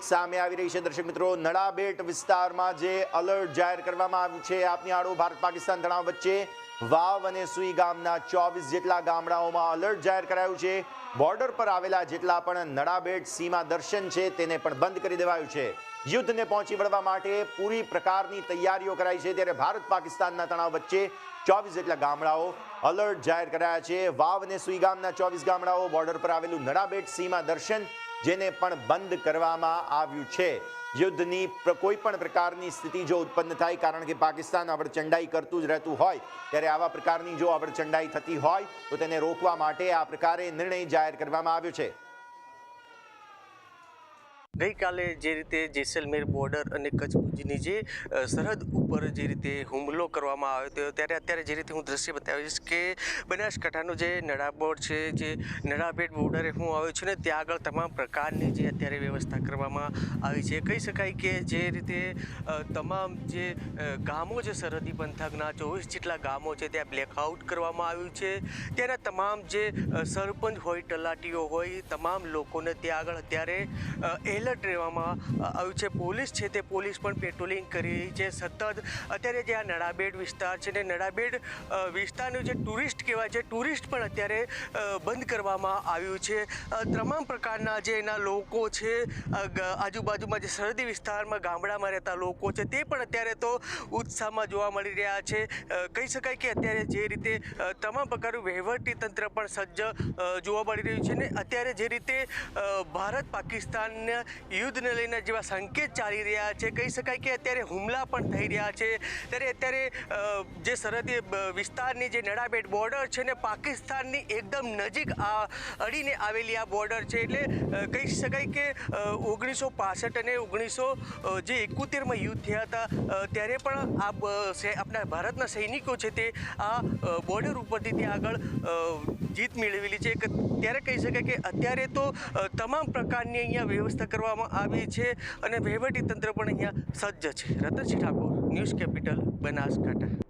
Update સામે આવી રહી છે દર્શક મિત્રો. નડાબેટ વિસ્તારમાં જે અલર્ટ જાહેર કરવામાં આવ્યું છે, આપની આડો ભારત પાકિસ્તાન તણાવ વચ્ચે વાવ અને સુઈ ગામના ચોવીસ જેટલા ગામડાઓમાં અલર્ટ જાહેર કરાયું છે. બોર્ડર પર આવેલા જેટલા પણ નડાબેટ સીમા દર્શન છે તેને પણ બંધ કરી દેવાયું છે. યુદ્ધને પહોંચી વળવા માટે પૂરી પ્રકારની તૈયારીઓ કરાઈ છે ત્યારે ભારત પાકિસ્તાનના તણાવ વચ્ચે ચોવીસ જેટલા ગામડાઓ અલર્ટ જાહેર કરાયા છે. વાવ અને સુઈ ગામના ચોવીસ ગામડાઓ બોર્ડર પર આવેલું નડાબેટ સીમા દર્શન જેને પણ બંધ કરવામાં આવ્યું છે. યુદ્ધની કોઈ પણ પ્રકારની સ્થિતિ જો ઉત્પન્ન થાય, કારણ કે પાકિસ્તાન અવડચંડાઈ કરતું જ રહેતું હોય, ત્યારે આવા પ્રકારની જો અવડચંડાઈ થતી હોય, તો તેને રોકવા માટે આ પ્રકારે નિર્ણય જાહેર કરવામાં આવ્યો છે. ગઈકાલે જે રીતે જેસલમેર બોર્ડર અને કચ્છ ભુજની જે સરહદ ઉપર જે રીતે હુમલો કરવામાં આવ્યો હતો ત્યારે અત્યારે જે રીતે હું દ્રશ્ય બતાવીશ કે બનાસકાંઠાનો જે નડાબોર્ડ છે જે નડાબેટ બોર્ડરે હું આવ્યો છું ને ત્યાં આગળ તમામ પ્રકારની જે અત્યારે વ્યવસ્થા કરવામાં આવી છે. કહી શકાય કે જે રીતે તમામ જે ગામો છે સરહદી પંથકના ચોવીસ જેટલા ગામો છે ત્યાં બ્લેકઆઉટ કરવામાં આવ્યું છે. ત્યાંના તમામ જે સરપંચ હોય તલાટીઓ હોય તમામ લોકોને ત્યાં આગળ અત્યારે અ, એલર્ટ રહેવામાં આવ્યું છે. પોલીસ છે તે પોલીસ પણ પેટ્રોલિંગ કરી રહી છે. સતત અત્યારે જે આ નડાબેડ વિસ્તાર છે ને નડાબેડ વિસ્તારનું જે ટુરિસ્ટ કહેવાય છે, ટુરિસ્ટ પણ અત્યારે બંધ કરવામાં આવ્યું છે. તમામ પ્રકારના જે એના લોકો છે આજુબાજુમાં જે સરહદી વિસ્તારમાં, ગામડામાં રહેતા લોકો છે, તે પણ અત્યારે તો ઉત્સાહમાં જોવા મળી રહ્યા છે. કહી શકાય કે અત્યારે જે રીતે તમામ પ્રકારનું વહીવટી તંત્ર પણ સજ્જ જોવા મળી રહ્યું છે ને અત્યારે જે રીતે ભારત પાકિસ્તાનના યુદ્ધને લઈને જેવા સંકેત ચાલી રહ્યા છે. કહી શકાય કે અત્યારે હુમલા પણ થઈ રહ્યા છે. ત્યારે અત્યારે જે સરહદી વિસ્તારની જે નડાબેટ બોર્ડર છે ને પાકિસ્તાનની એકદમ નજીક આ અડીને આવેલી આ બોર્ડર છે. એટલે કહી શકાય કે ઓગણીસો પાસઠ અને ઓગણીસો જે એકોતેરમાં યુદ્ધ થયા હતા ત્યારે પણ આ આપણા ભારતના સૈનિકો છે તે આ બોર્ડર ઉપરથી ત્યાં આગળ જીત મેળવેલી છે. ત્યારે કહી શકાય કે અત્યારે તો તમામ પ્રકારની અહીંયા વ્યવસ્થા કરવામાં આવી છે અને વહીવટી તંત્ર પણ અહીંયા સજ્જ છે. Ratansinh Thakor, news capital, Banaskantha.